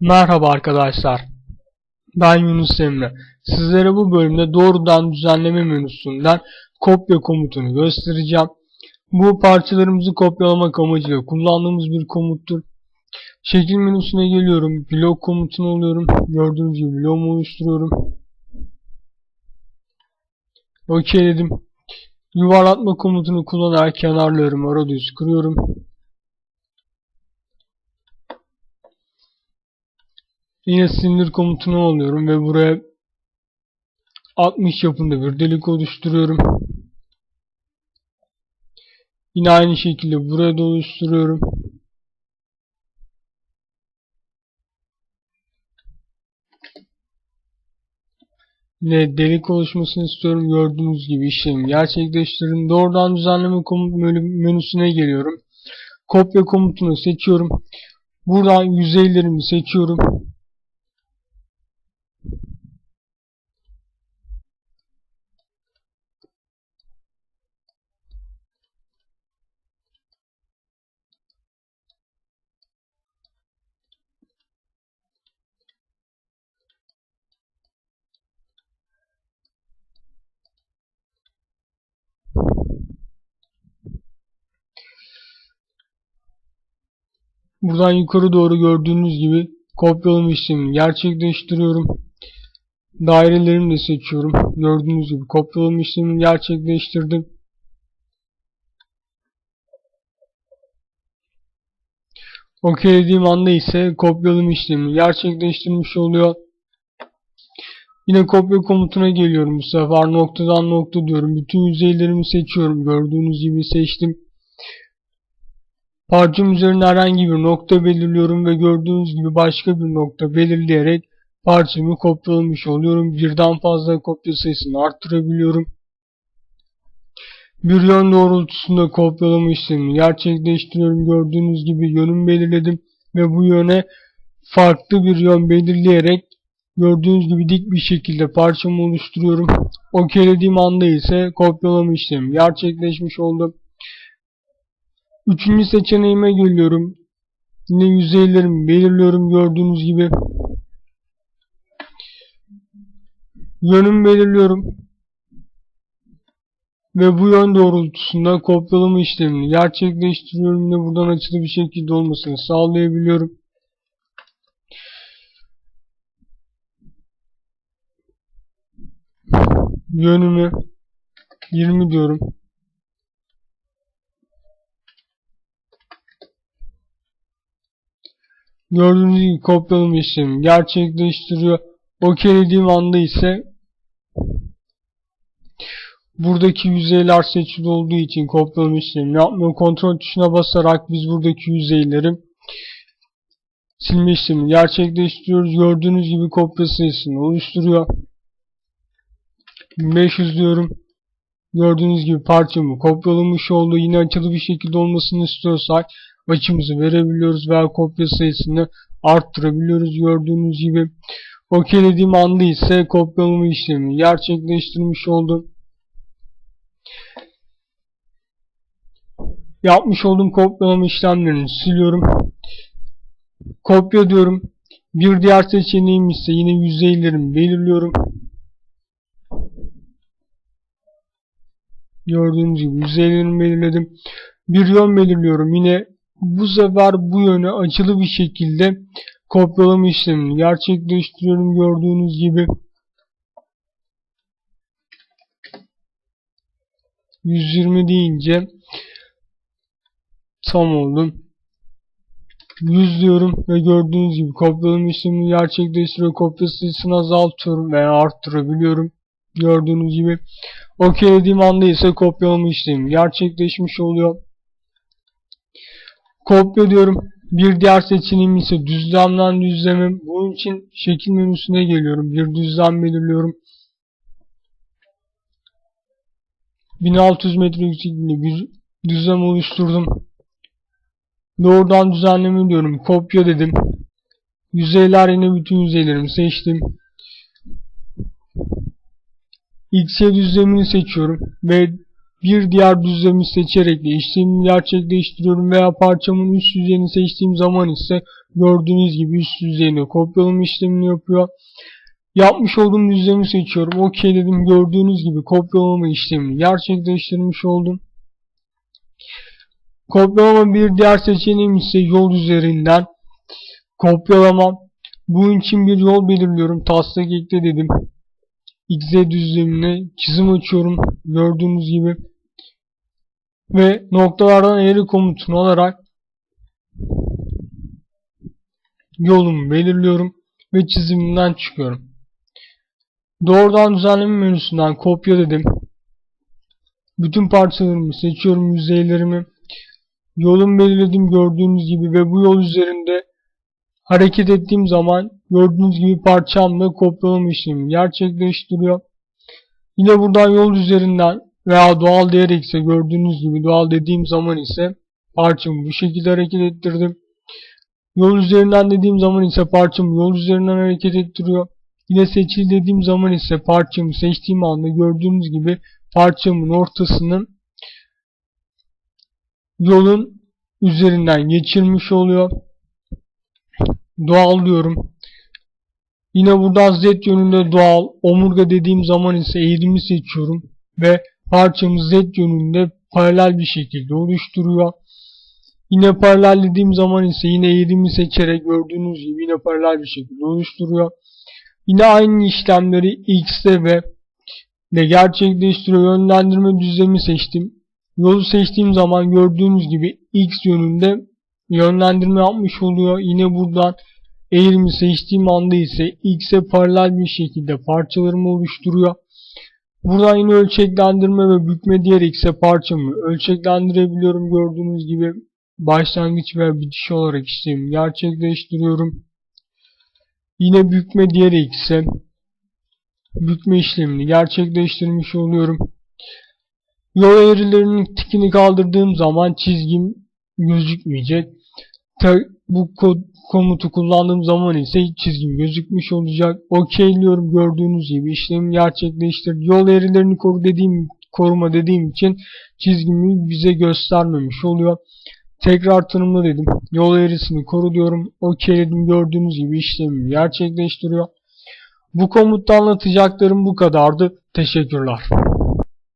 Merhaba arkadaşlar. Ben Yunus Emre. Sizlere bu bölümde doğrudan düzenleme menüsünden kopya komutunu göstereceğim. Bu parçalarımızı kopyalamak amacıyla kullandığımız bir komuttur. Şekil menüsüne geliyorum. Blok komutunu alıyorum. Gördüğünüz gibi bloğumu oluşturuyorum. OK dedim. Yuvarlatma komutunu kullanarak kenarlarımı radius kırıyorum. Yine sindir komutunu alıyorum ve buraya 60 yapımda bir delik oluşturuyorum. Yine aynı şekilde buraya da oluşturuyorum. Yine delik oluşmasını istiyorum. Gördüğünüz gibi işlemi gerçekleştirdim. Doğrudan düzenleme komut menüsüne geliyorum. Kopya komutunu seçiyorum. Buradan yüzeylerimi seçiyorum. Buradan yukarı doğru gördüğünüz gibi kopyalama işlemini gerçekleştiriyorum. Dairelerimi de seçiyorum. Gördüğünüz gibi kopyalama işlemini gerçekleştirdim. OK dediğim anda ise kopyalama işlemini gerçekleştirmiş oluyor. Yine kopya komutuna geliyorum bu sefer noktadan nokta diyorum. Bütün yüzeylerimi seçiyorum. Gördüğünüz gibi seçtim. Parçam üzerine herhangi bir nokta belirliyorum ve gördüğünüz gibi başka bir nokta belirleyerek parçamı kopyalamış oluyorum. Birden fazla kopya sayısını arttırabiliyorum. Bir yön doğrultusunda kopyalama işlemini gerçekleştiriyorum. Gördüğünüz gibi yönümü belirledim ve bu yöne farklı bir yön belirleyerek gördüğünüz gibi dik bir şekilde parçamı oluşturuyorum. OK'lediğim anda ise kopyalama işlemi gerçekleşmiş oldu. Üçüncü seçeneğime geliyorum. Yine yüzeylerimi belirliyorum gördüğünüz gibi. Yönümü belirliyorum. Ve bu yön doğrultusunda kopyalama işlemini gerçekleştiriyorum ve buradan açılı bir şekilde olmasını sağlayabiliyorum. Yönümü 20 diyorum. Gördüğünüz gibi kopyalama işlemi gerçekleştiriyor. OK dediğim anda ise buradaki yüzeyler seçili olduğu için kopyalama işlemi yapmıyor. Kontrol tuşuna basarak biz buradaki yüzeyleri silme işlemi gerçekleştiriyoruz. Gördüğünüz gibi kopya oluşturuyor. 500 diyorum. Gördüğünüz gibi parçamı kopyalamış oldu. Yine açılı bir şekilde olmasını istiyorsak açımızı verebiliyoruz veya kopya sayısını arttırabiliyoruz. Gördüğünüz gibi okeylediğim anda ise kopyalama işlemi gerçekleştirmiş oldum. Yapmış olduğum kopyalama işlemlerini siliyorum. Kopya diyorum. Bir diğer seçeneğim ise yine yüzeylerimi belirliyorum. Gördüğünüz gibi yüzeylerimi belirledim. Bir yön belirliyorum. Yine bu sefer bu yöne açılı bir şekilde kopyalama işlemini gerçekleştiriyorum gördüğünüz gibi. 120 deyince tam oldu. 100 diyorum ve gördüğünüz gibi kopyalama işlemini gerçekleştiriyor. Kopya sayısını azaltıyorum veya arttırabiliyorum. Gördüğünüz gibi. OK dediğim anda ise kopyalama işlemi gerçekleşmiş oluyor. Kopya diyorum. Bir diğer seçeneğim ise düzlemden düzleme. Bunun için şekil menüsüne geliyorum. Bir düzlem belirliyorum. 1600 metre yüksekliğinde düzlem oluşturdum. Doğrudan düzenleme diyorum. Kopya dedim. Yüzeyler yine bütün yüzeylerimi seçtim. XY düzlemini seçiyorum ve bir diğer düzlemi seçerek de işlemi gerçekleştiriyorum veya parçamın üst yüzeyini seçtiğim zaman ise gördüğünüz gibi üst yüzeyine kopyalama işlemini yapıyor. Yapmış olduğum düzlemi seçiyorum. OK dedim. Gördüğünüz gibi kopyalama işlemini gerçekleştirmiş oldum. Kopyalama bir diğer seçeneğim ise yol üzerinden kopyalama. Bunun için bir yol belirliyorum. Taslak ekle dedim. XZ düzlemine çizim açıyorum. Gördüğünüz gibi. Ve noktalardan eğri komutunu alarak yolumu belirliyorum ve çizimimden çıkıyorum. Doğrudan düzenleme menüsünden kopya dedim. Bütün parçalarımı seçiyorum yüzeylerimi. Yolumu belirledim gördüğünüz gibi ve bu yol üzerinde hareket ettiğim zaman gördüğünüz gibi parçamla kopyalama işlemi gerçekleştiriyor. Yine buradan yol üzerinden veya doğal diyerek ise gördüğünüz gibi doğal dediğim zaman ise parçamı bu şekilde hareket ettirdim. Yol üzerinden dediğim zaman ise parçamı yol üzerinden hareket ettiriyor. Yine seçil dediğim zaman ise parçamı seçtiğim anda gördüğünüz gibi parçamın ortasını yolun üzerinden geçirmiş oluyor. Doğal diyorum. Yine buradan Z yönünde doğal, omurga dediğim zaman ise eğrimi seçiyorum ve parçamı Z yönünde paralel bir şekilde oluşturuyor. Yine paralel dediğim zaman ise yine eğrimi seçerek gördüğünüz gibi yine paralel bir şekilde oluşturuyor. Yine aynı işlemleri X'te ve de gerçekleştiriyor. Yönlendirme düzlemi seçtim. Yolu seçtiğim zaman gördüğünüz gibi X yönünde yönlendirme yapmış oluyor. Yine buradan eğrimi seçtiğim anda ise X'e paralel bir şekilde parçalarımı oluşturuyor. Buradan yine ölçeklendirme ve bükme diyerek ise parçamı ölçeklendirebiliyorum gördüğünüz gibi başlangıç ve bitiş olarak işlemi gerçekleştiriyorum. Yine bükme diyerek ise bükme işlemini gerçekleştirmiş oluyorum. Yol eğrilerinin tikini kaldırdığım zaman çizgim gözükmeyecek. Bu kod, komutu kullandığım zaman ise çizgim gözükmüş olacak. Okeyliyorum gördüğünüz gibi işlemi gerçekleştirdi. Yol eğrilerini koru dediğim, koruma dediğim için çizgimi bize göstermemiş oluyor. Tekrar tanımla dedim. Yol eğrisini koru diyorum. Okeyledim gördüğünüz gibi işlemi gerçekleştiriyor. Bu komutta anlatacaklarım bu kadardı. Teşekkürler.